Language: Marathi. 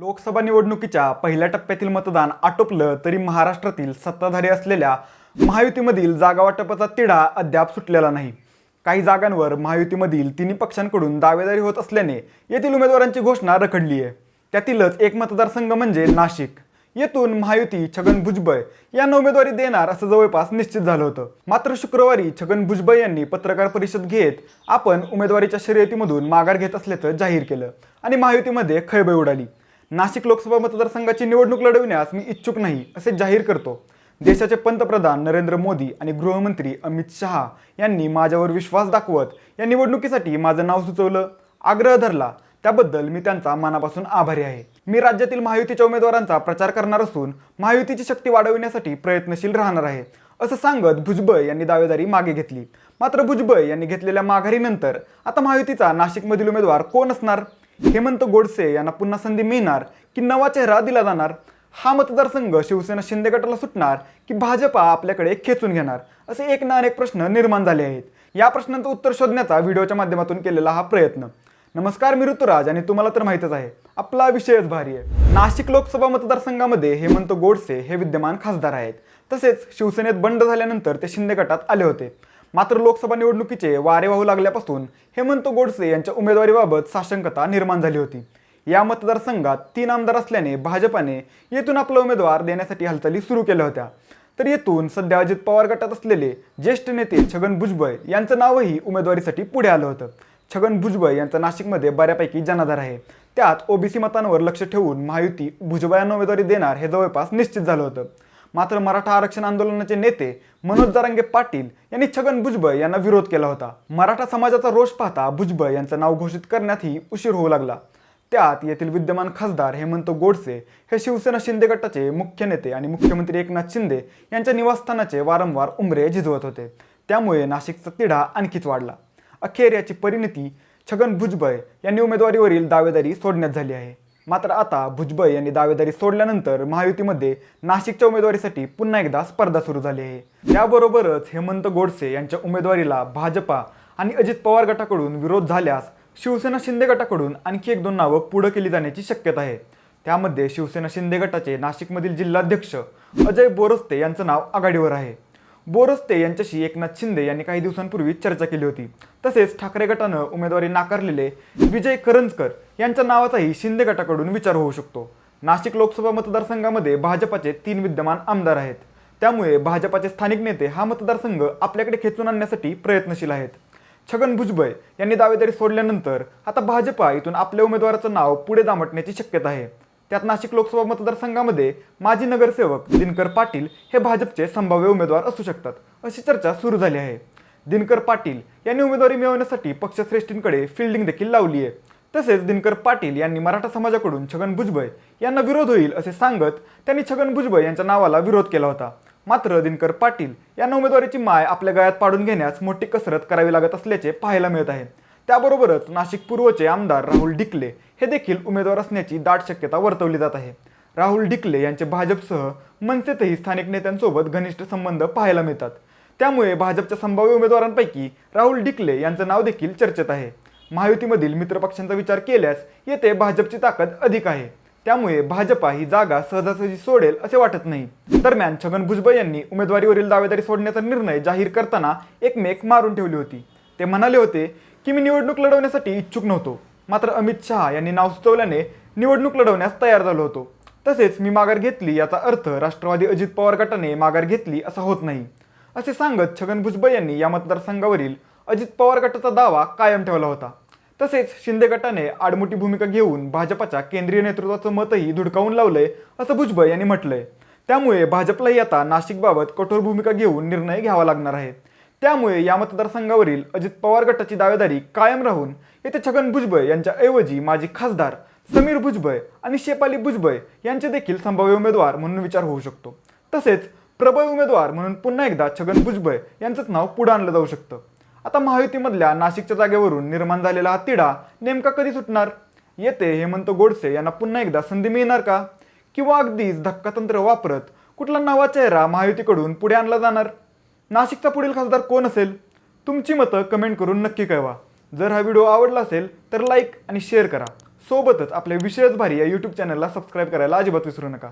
लोकसभा निवडणुकीच्या पहिल्या टप्प्यातील मतदान आटोपलं तरी महाराष्ट्रातील सत्ताधारी असलेल्या महायुतीमधील जागावाटपाचा तिढा अद्याप सुटलेला नाही. काही जागांवर महायुतीमधील तिन्ही पक्षांकडून दावेदारी होत असल्याने येथील उमेदवारांची घोषणा रखडली आहे. त्यातीलच एक मतदारसंघ म्हणजे नाशिक. येथून महायुती छगन भुजबळ यांना उमेदवारी देणार असं जवळपास निश्चित झालं होतं. मात्र शुक्रवारी छगन भुजबळ यांनी पत्रकार परिषद घेत आपण उमेदवारीच्या शर्यतीमधून माघार घेत असल्याचं जाहीर केलं आणि महायुतीमध्ये खळबळ उडाली. नाशिक लोकसभा मतदारसंघाची निवडणूक लढविण्यास मी इच्छुक नाही असे जाहीर करतो. देशाचे पंतप्रधान नरेंद्र मोदी आणि गृहमंत्री अमित शहा यांनी माझ्यावर विश्वास दाखवत या निवडणुकीसाठी माझं नाव सुचवलं आग्रह धरला. त्याबद्दल मी त्यांचा मनापासून आभारी आहे. मी राज्यातील महायुतीच्या उमेदवारांचा प्रचार करणार असून महायुतीची शक्ती वाढविण्यासाठी प्रयत्नशील राहणार आहे असं सांगत भुजबळ यांनी दावेदारी मागे घेतली. मात्र भुजबळ यांनी घेतलेल्या माघारीनंतर आता महायुतीचा नाशिकमधील उमेदवार कोण असणार? हेमंत गोडसे यांना पुन्हा संधी मिळणार की नवा चेहरा दिला जाणार? हा मतदारसंघ शिवसेना शिंदे गटाला सुटणार की भाजपा आपल्याकडे खेचून घेणार? असे एक ना अनेक प्रश्न निर्माण झाले आहेत. या प्रश्नांचं उत्तर शोधण्याचा व्हिडिओच्या माध्यमातून केलेला हा प्रयत्न. नमस्कार मी ऋतुराज आणि तुम्हाला तर माहितच आहे आपला विषयच भारी आहे. नाशिक लोकसभा मतदारसंघामध्ये हेमंत गोडसे हे विद्यमान खासदार आहेत. तसेच शिवसेनेत बंड झाल्यानंतर ते शिंदे गटात आले होते. मात्र लोकसभा निवडणुकीचे वारे वाहू लागल्यापासून हेमंत गोडसे यांच्या उमेदवारीबाबत साशंकता निर्माण झाली होती. या मतदारसंघात तीन आमदार असल्याने भाजपाने येथून आपला उमेदवार देण्यासाठी हालचाली सुरू केल्या होत्या. तर येथून सध्या अजित पवार गटात असलेले ज्येष्ठ नेते छगन भुजबळ यांचं नावही उमेदवारीसाठी पुढे आलं होतं. छगन भुजबळ यांचा नाशिकमध्ये बऱ्यापैकी जनाधार आहे. त्यात ओबीसी मतांवर लक्ष ठेवून महायुती भुजबळ यांना उमेदवारी देणार हे जवळपास निश्चित झालं होतं. मात्र मराठा आरक्षण आंदोलनाचे नेते मनोज जारांगे पाटील यांनी छगन भुजबळ यांना विरोध केला होता. मराठा समाजाचा रोष पाहता भुजबळ यांचं नाव घोषित करण्यातही उशीर होऊ लागला. त्यात येथील विद्यमान खासदार हेमंत गोडसे हे शिवसेना शिंदे गटाचे मुख्य नेते आणि मुख्यमंत्री एकनाथ शिंदे यांच्या निवासस्थानाचे वारंवार उमरे झिजवत होते. त्यामुळे नाशिकचा तिढा आणखीच वाढला. अखेर याची परिणती छगन भुजबळ यांनी उमेदवारीवरील दावेदारी सोडण्यात झाली आहे. मात्र आता भुजबळ यांनी दावेदारी सोडल्यानंतर महायुतीमध्ये नाशिकच्या उमेदवारीसाठी पुन्हा एकदा स्पर्धा सुरू झाली आहे. त्याबरोबरच हेमंत गोडसे यांच्या उमेदवारीला भाजपा आणि अजित पवार गटाकडून विरोध झाल्यास शिवसेना शिंदे गटाकडून आणखी एक दोन नावं पुढं केली जाण्याची शक्यता आहे. त्यामध्ये शिवसेना शिंदे गटाचे नाशिकमधील जिल्हाध्यक्ष अजय बोरस्ते यांचं नाव आघाडीवर आहे. बोरस्ते यांच्याशी एकनाथ शिंदे यांनी काही दिवसांपूर्वी चर्चा केली होती. तसेच ठाकरे गटानं उमेदवारी नाकारलेले विजय करंजकर यांच्या नावाचाही शिंदे गटाकडून विचार होऊ शकतो. नाशिक लोकसभा मतदारसंघामध्ये भाजपाचे तीन विद्यमान आमदार आहेत. त्यामुळे भाजपाचे स्थानिक नेते हा मतदारसंघ आपल्याकडे खेचून आणण्यासाठी प्रयत्नशील आहेत. छगन भुजबळ यांनी दावेदारी सोडल्यानंतर आता भाजपा इथून आपल्या उमेदवाराचं नाव पुढे दामटण्याची शक्यता आहे. त्यात नाशिक लोकसभा मतदारसंघामध्ये माजी नगरसेवक दिनकर पाटील हे भाजपचे संभाव्य उमेदवार असू शकतात अशी चर्चा सुरू झाली आहे. दिनकर पाटील यांनी उमेदवारी मिळवण्यासाठी पक्षश्रेष्ठींकडे फिल्डिंग देखील लावली आहे. तसेच दिनकर पाटील यांनी मराठा समाजाकडून छगन भुजबळ यांना विरोध होईल असे सांगत त्यांनी छगन भुजबळ यांच्या नावाला विरोध केला होता. मात्र दिनकर पाटील यांना उमेदवारीची माय आपल्या गळ्यात पाडून घेण्यास मोठी कसरत करावी लागत असल्याचे पाहायला मिळत आहे. त्याबरोबरच नाशिक पूर्वचे आमदार राहुल डिकले हे देखील उमेदवार असण्याची दाट शक्यता वर्तवली जात आहे. राहुल डिकले यांचे भाजपसह मनसेतही स्थानिक नेत्यांसोबत घनिष्ठ संबंध पाहायला मिळतात. त्यामुळे भाजपच्या संभाव्य उमेदवारांपैकी राहुल डिकले यांचं नाव देखील चर्चेत आहे. महायुतीमधील मित्रपक्षांचा विचार केल्यास येथे भाजपची ताकद अधिक आहे. त्यामुळे भाजपा ही जागा सहजासहजी सोडेल असे वाटत नाही. दरम्यान छगन भुजबळ यांनी उमेदवारीवरील दावेदारी सोडण्याचा निर्णय जाहीर करताना एकमेक मारून ठेवली होती. ते म्हणाले होते की मी निवडणूक लढवण्यासाठी इच्छुक नव्हतो. मात्र अमित शहा यांनी नाव सुचवल्याने निवडणूक लढवण्यास तयार झालो होतो. तसेच मी माघार घेतली याचा अर्थ राष्ट्रवादी अजित पवार गटाने माघार घेतली असा होत नाही. असे सांगत छगन भुजबळ यांनी या मतदारसंघावरील अजित पवार गटाचा दावा कायम ठेवला होता. तसेच शिंदे गटाने आडमुठी भूमिका घेऊन भाजपाच्या केंद्रीय नेतृत्वाचं मतही धुडकावून लावलंय असं भुजबळ यांनी म्हटलंय. त्यामुळे भाजपलाही आता नाशिकबाबत कठोर भूमिका घेऊन निर्णय घ्यावा लागणार आहे. त्यामुळे या मतदारसंघावरील अजित पवार गटाची दावेदारी कायम राहून येथे छगन भुजबळ यांच्याऐवजी माजी खासदार समीर भुजबळ आणि शेपाली भुजबळ यांचे देखील संभाव्य उमेदवार म्हणून विचार होऊ शकतो. तसेच प्रबळ उमेदवार म्हणून पुन्हा एकदा छगन भुजबळ यांचंच नाव पुढे आणलं जाऊ शकतं. आता महायुतीमधल्या नाशिकच्या जागेवरून निर्माण झालेला हा तिढा नेमका कधी सुटणार? येते हेमंत गोडसे यांना पुन्हा एकदा संधी मिळणार का? किंवा अगदीच धक्कातंत्र वापरत कुठला नवा चेहरा महायुतीकडून पुढे आणला जाणार? नाशिकचा पुढील खासदार कोण असेल? तुमची मतं कमेंट करून नक्की कळवा. जर हा व्हिडिओ आवडला असेल तर लाईक आणि शेअर करा. सोबतच आपल्या विषयच भारी या यूट्यूब चॅनलला सबस्क्राईब करायला अजिबात विसरू नका.